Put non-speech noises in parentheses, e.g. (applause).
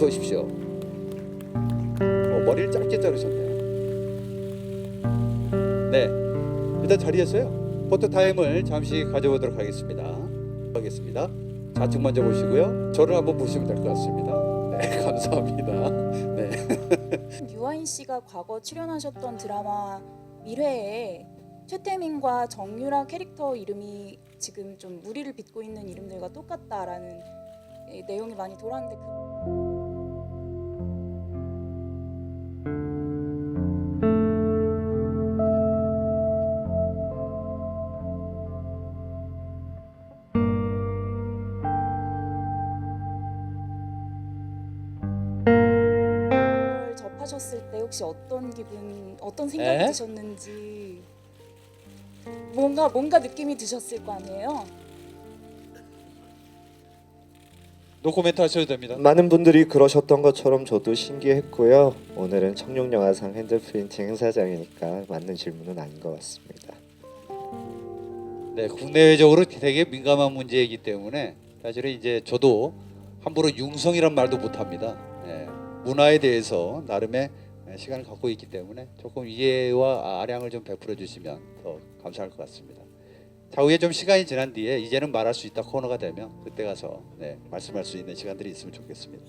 어서 오십시오. 어, 머리를 짧게 자르셨네요. 네, 일단 자리에서요. 포토 타임을 잠시 가져보도록 하겠습니다. 하겠습니다. 좌측 먼저 보시고요. 저를 한번 보시면 될 것 같습니다. 네, (laughs) 감사합니다. 네. (laughs) 유아인 씨가 과거 출연하셨던 드라마 미래에 최태민과 정유라 캐릭터 이름이 지금 좀 무리를 빚고 있는 이름들과 똑같다라는 예, 내용이 많이 돌았는데 그 하셨을 때 혹시 어떤 기분, 어떤 생각이 에? 드셨는지 뭔가 뭔가 느낌이 드셨을 거 아니에요? 노코멘트 하셔도 됩니다. 많은 분들이 그러셨던 것처럼 저도 신기했고요. 오늘은 청룡영화상 핸드프린팅 행사장이니까 맞는 질문은 아닌 것 같습니다. 네, 국내외적으로 되게 민감한 문제이기 때문에 사실은 이제 저도 함부로 융성이란 말도 못합니다. 예, 문화에 대해서 나름의 시간을 갖고 있기 때문에 조금 이해와 아량을 좀 베풀어 주시면 더 감사할 것 같습니다. 차후에 좀 시간이 지난 뒤에 이제는 말할 수 있다 코너가 되면 그때 가서 네, 말씀할 수 있는 시간들이 있으면 좋겠습니다.